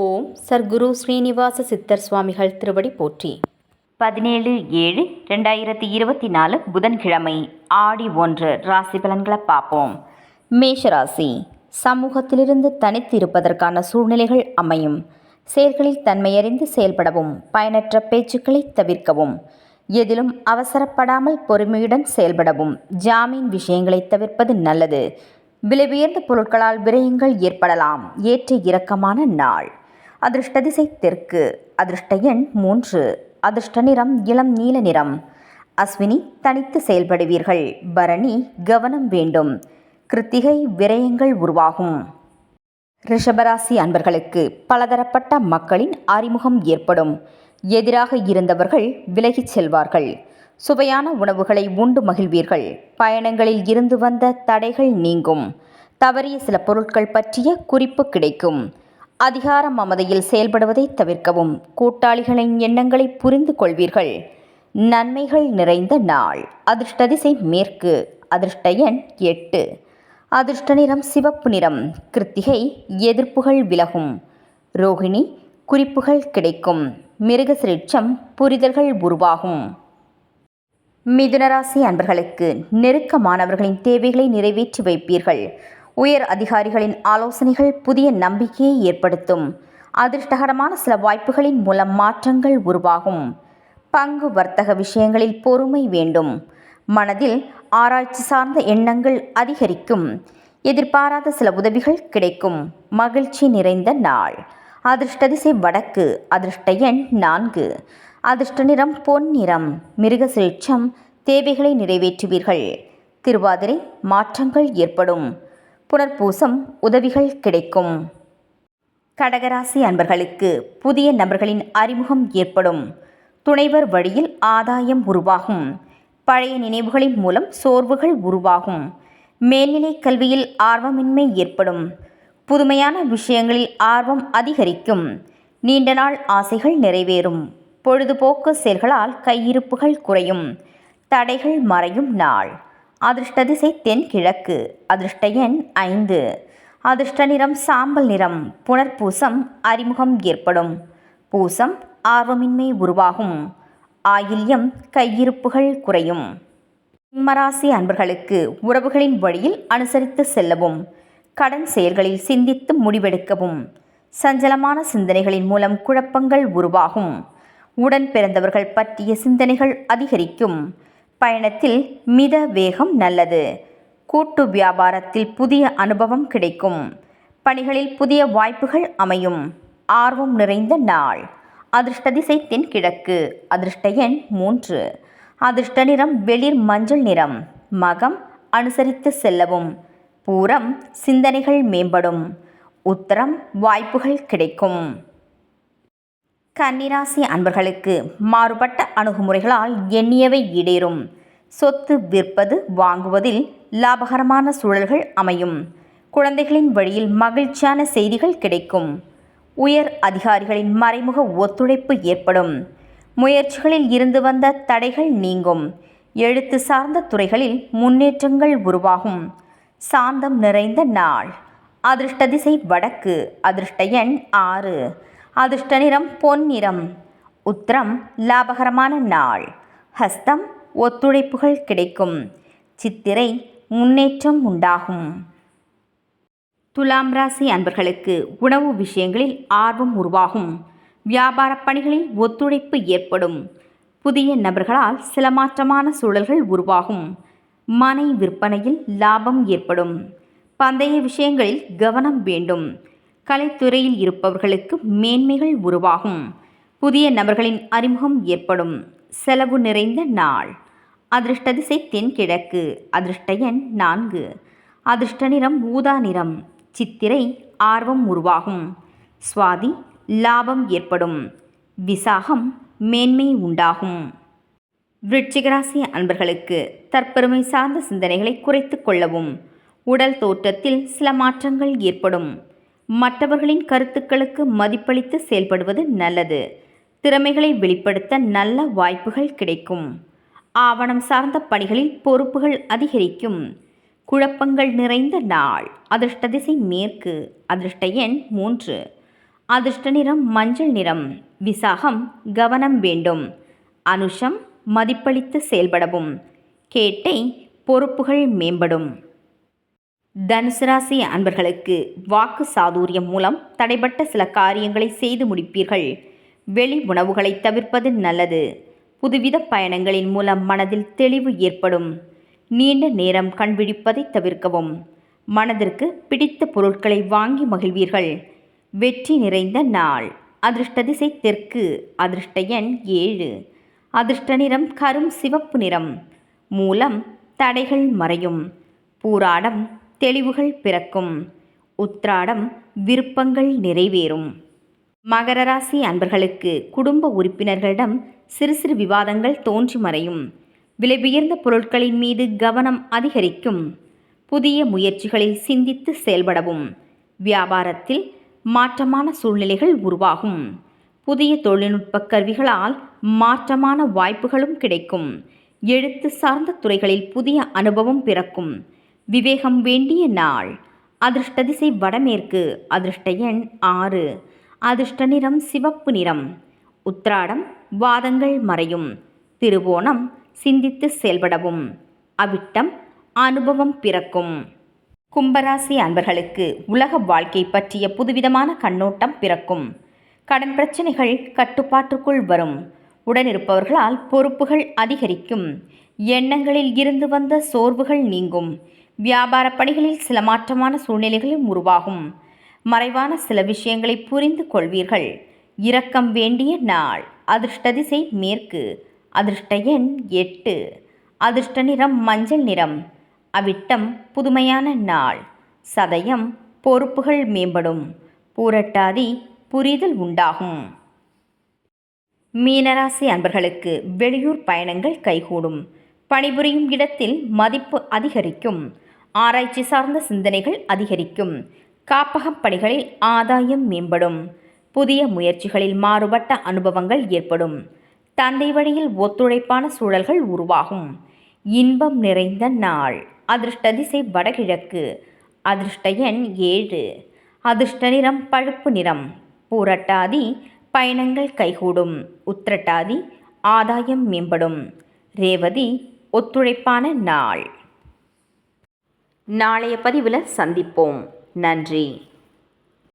ஓம் சர்க்குரு ஸ்ரீனிவாச சித்தர் சுவாமிகள் திருவடி போற்றி. பதினேழு ஏழு ரெண்டாயிரத்தி இருபத்தி நாலு புதன்கிழமை ஆடி ஒன்று ராசி பலன்களை பார்ப்போம். மேஷராசி சமூகத்திலிருந்து தனித்து இருப்பதற்கான சூழ்நிலைகள் அமையும். செயல்களில் தன்மையறிந்து செயல்படவும் பயனற்ற பேச்சுக்களை தவிர்க்கவும் எதிலும் அவசரப்படாமல் பொறுமையுடன் செயல்படவும் ஜாமீன் விஷயங்களை தவிர்ப்பது நல்லது. விலை உயர்ந்த பொருட்களால் விரயங்கள் ஏற்படலாம். ஏற்ற இறக்கமான நாள். அதிர்ஷ்ட திசை தெற்கு அதிர்ஷ்ட எண் மூன்று அதிர்ஷ்ட நிறம் இளம் நீல நிறம். அஸ்வினி தனித்து செயல்படுவீர்கள். பரணி கவனம் வேண்டும். கிருத்திகை விரயங்கள் உருவாகும். ரிஷபராசி அன்பர்களுக்கு பலதரப்பட்ட மக்களின் அறிமுகம் ஏற்படும். எதிராக இருந்தவர்கள் விலகிச் செல்வார்கள். சுவையான உணவுகளை உண்டு மகிழ்வீர்கள். பயணங்களில் இருந்து வந்த தடைகள் நீங்கும். தவறிய சில பொருட்கள் பற்றிய குறிப்பு கிடைக்கும். அதிகார மமதையில் செயல்படுவதை தவிர்க்கவும். கூட்டாளிகளின் எண்ணங்களை புரிந்து கொள்வீர்கள். நன்மைகள் நிறைந்த நாள். அதிர்ஷ்ட திசை மேற்கு. அதிர்ஷ்ட எண் எட்டு. அதிர்ஷ்ட நிறம் சிவப்பு நிறம். கிருத்திகை எதிர்ப்புகள் விலகும். ரோகிணி குறிப்புகள் கிடைக்கும். மிருகசிரிட்சம் புரிதல்கள் உருவாகும். மிதுனராசி அன்பர்களுக்கு நெருக்கமானவர்களின் தேவைகளை நிறைவேற்றி வைப்பீர்கள். உயர் அதிகாரிகளின் ஆலோசனைகள் புதிய நம்பிக்கையை ஏற்படுத்தும். அதிர்ஷ்டகரமான சில வாய்ப்புகளின் மூலம் மாற்றங்கள் உருவாகும். பங்கு வர்த்தக விஷயங்களில் பொறுமை வேண்டும். மனதில் ஆராய்ச்சி சார்ந்த எண்ணங்கள் அதிகரிக்கும். எதிர்பாராத சில உதவிகள் கிடைக்கும். மகிழ்ச்சி நிறைந்த நாள். அதிர்ஷ்ட திசை வடக்கு அதிர்ஷ்ட எண் நான்கு. அதிர்ஷ்ட நிறம் பொன் நிறம். மிருகசிரிட்சம் தேவைகளை நிறைவேற்றுவீர்கள். திருவாதிரை மாற்றங்கள் ஏற்படும். புனர்பூசம் உதவிகள் கிடைக்கும். கடகராசி அன்பர்களுக்கு புதிய நபர்களின் அறிமுகம் ஏற்படும். துணைவர் வழியில் ஆதாயம் உருவாகும். பழைய நினைவுகளின் மூலம் சோர்வுகள் உருவாகும். மேல்நிலை கல்வியில் ஆர்வமின்மை ஏற்படும். புதுமையான விஷயங்களில் ஆர்வம் அதிகரிக்கும். நீண்ட நாள் ஆசைகள் நிறைவேறும். பொழுதுபோக்கு செயல்களால் கையிருப்புகள் குறையும். தடைகள் மறையும் நாள். அதிர்ஷ்ட திசை தென்கிழக்கு. அதிர்ஷ்ட எண் ஐந்து. அதிர்ஷ்ட நிறம் சாம்பல் நிறம். புனர்பூசம் அறிமுகம் ஏற்படும். பூசம் ஆர்வமின்மை உருவாகும். ஆயில்யம் கையிருப்புகள் குறையும். சிம்மராசி அன்பர்களுக்கு உறவுகளின் வழியில் அனுசரித்து செல்லவும் கடன் செயல்களில் சிந்தித்து முடிவெடுக்கவும் சஞ்சலமான சிந்தனைகளின் மூலம் குழப்பங்கள் உருவாகும். உடன் பிறந்தவர்கள் பற்றிய சிந்தனைகள் அதிகரிக்கும். பயணத்தில் மித வேகம் நல்லது. கூட்டு வியாபாரத்தில் புதிய அனுபவம் கிடைக்கும். பணிகளில் புதிய வாய்ப்புகள் அமையும். ஆர்வம் நிறைந்த நாள். அதிர்ஷ்ட திசை தென்கிழக்கு. அதிர்ஷ்ட எண் மூன்று. அதிர்ஷ்ட நிறம் வெளிர் மஞ்சள் நிறம். மகம் அனுசரித்து செல்லவும். பூரம் சிந்தனைகள் மேம்படும். உத்தரம் வாய்ப்புகள் கிடைக்கும். கன்னிராசி அன்பர்களுக்கு மாறுபட்ட அணுகுமுறைகளால் எண்ணியவை ஈடேறும். சொத்து விற்பது வாங்குவதில் லாபகரமான சூழல்கள் அமையும். குழந்தைகளின் வழியில் மகிழ்ச்சியான செய்திகள் கிடைக்கும். உயர் அதிகாரிகளின் மறைமுக ஒத்துழைப்பு ஏற்படும். முயற்சிகளில் இருந்து வந்த தடைகள் நீங்கும். எழுத்து சார்ந்த துறைகளில் முன்னேற்றங்கள் உருவாகும். சாந்தம் நிறைந்த நாள். அதிர்ஷ்ட திசை வடக்கு. அதிர்ஷ்ட எண் ஆறு. அதிர்ஷ்ட நிறம் பொன் நிறம் உத்திரம் லாபகரமான நாள். ஹஸ்தம் ஒத்துழைப்புகள் கிடைக்கும். சித்திரை முன்னேற்றம் உண்டாகும். துலாம் ராசி அன்பர்களுக்கு உணவு விஷயங்களில் ஆர்வம் உருவாகும். வியாபார பணிகளில் ஒத்துழைப்பு ஏற்படும். புதிய நபர்களால் சில மாற்றமான சூழல்கள் உருவாகும். மனை விற்பனையில் லாபம் ஏற்படும். பந்தய விஷயங்களில் கவனம் வேண்டும். கலைத்துறையில் இருப்பவர்களுக்கு மேன்மைகள் உருவாகும். புதிய நபர்களின் அறிமுகம் ஏற்படும். செலவு நிறைந்த நாள். அதிர்ஷ்ட திசை தென்கிழக்கு. அதிர்ஷ்ட எண் நான்கு. அதிர்ஷ்ட நிறம் ஊதா நிறம். சித்திரை ஆர்வம் உருவாகும். சுவாதி லாபம் ஏற்படும். விசாகம் மேன்மை உண்டாகும். விருட்சிகராசி அன்பர்களுக்கு தற்பெருமை சார்ந்த சிந்தனைகளை குறைத்து கொள்ளவும். உடல் தோற்றத்தில் சில மாற்றங்கள் ஏற்படும். மற்றவர்களின் கருத்துக்களுக்கு மதிப்பளித்து செயல்படுவது நல்லது. திறமைகளை வெளிப்படுத்த நல்ல வாய்ப்புகள் கிடைக்கும். ஆவணம் சார்ந்த பணிகளில் பொறுப்புகள் அதிகரிக்கும். குழப்பங்கள் நிறைந்த நாள். அதிர்ஷ்ட திசை மேற்கு. அதிர்ஷ்ட எண் மூன்று. அதிர்ஷ்ட நிறம் மஞ்சள் நிறம். விசாகம் கவனம் வேண்டும். அனுஷம் மதிப்பளித்து செயல்படவும். கேட்டை பொறுப்புகள் மேம்படும். தனுசு ராசி அன்பர்களுக்கு வாக்கு சாதுரியம் மூலம் தடைப்பட்ட சில காரியங்களை செய்து முடிப்பீர்கள். வெளி உணவுகளை தவிர்ப்பது நல்லது. புதுவித பயணங்களின் மூலம் மனதில் தெளிவு ஏற்படும். நீண்ட நேரம் கண்பிடிப்பதை தவிர்க்கவும். மனதிற்கு பிடித்த பொருட்களை வாங்கி மகிழ்வீர்கள். வெற்றி நிறைந்த நாள். அதிர்ஷ்ட திசை தெற்கு. அதிர்ஷ்ட எண் ஏழு. அதிர்ஷ்ட நிறம் கரும் சிவப்பு நிறம். மூலம் தடைகள் மறையும். பூராடம் தெளிவுகள் பிறக்கும். உத்ராடம் விருப்பங்கள் நிறைவேறும். மகர ராசி அன்பர்களுக்கு குடும்ப உறுப்பினர்களிடம் சிறு சிறு விவாதங்கள் தோன்றி மறையும். விலை உயர்ந்த பொருட்களின் மீது கவனம் அதிகரிக்கும். புதிய முயற்சிகளில் சிந்தித்து செயல்படவும். வியாபாரத்தில் மாற்றமான சூழ்நிலைகள் உருவாகும். புதிய தொழில்நுட்ப கருவிகளால் மாற்றமான வாய்ப்புகளும் கிடைக்கும். எழுத்து சார்ந்த துறைகளில் புதிய அனுபவம் பிறக்கும். விவேகம் வேண்டிய நாள். அதிர்ஷ்ட திசை வடமேற்கு அதிர்ஷ்ட எண் ஆறு. அதிர்ஷ்ட நிறம் சிவப்பு நிறம். உத்ராடம் வாதங்கள் மறையும். திருவோணம் சிந்தித்து செயல்படவும். அவிட்டம் அனுபவம் பிறக்கும். கும்பராசி அன்பர்களுக்கு உலக வாழ்க்கை பற்றிய புதுவிதமான கண்ணோட்டம் பிறக்கும். கடன் பிரச்சனைகள் கட்டுப்பாட்டுக்குள் வரும். உடனிருப்பவர்களால் பொறுப்புகள் அதிகரிக்கும். எண்ணங்களில் இருந்து வந்த சோர்வுகள் நீங்கும். வியாபார பணிகளில் சில மாற்றமான சூழ்நிலைகளும் உருவாகும். மறைவான சில விஷயங்களை புரிந்து கொள்வீர்கள். இரக்கம் வேண்டிய நாள். அதிர்ஷ்ட திசை மேற்கு. அதிர்ஷ்ட எண் எட்டு. அதிர்ஷ்ட நிறம் மஞ்சள் நிறம். அவிட்டம் புதுமையான நாள். சதயம் பொறுப்புகள் மேம்படும். பூரட்டாதி புரிதல் உண்டாகும். மீனராசி அன்பர்களுக்கு வெளியூர் பயணங்கள் கைகூடும். பணிபுரியும் இடத்தில் மதிப்பு அதிகரிக்கும். ஆராய்ச்சி சார்ந்த சிந்தனைகள் அதிகரிக்கும். காப்பகப் பணிகளில் ஆதாயம் மேம்படும். புதிய முயற்சிகளில் மாறுபட்ட அனுபவங்கள் ஏற்படும். தந்தை வழியில் ஒத்துழைப்பான சூழல்கள் உருவாகும். இன்பம் நிறைந்த நாள். அதிர்ஷ்ட திசை வடகிழக்கு. அதிர்ஷ்ட எண் ஏழு. அதிர்ஷ்ட நிறம் பழுப்பு நிறம். பூரட்டாதி பயணங்கள் கைகூடும். உத்திரட்டாதி ஆதாயம் மேம்படும். ரேவதி ஒத்துழைப்பான நாள். நாளைய பதிவில் சந்திப்போம். நன்றி.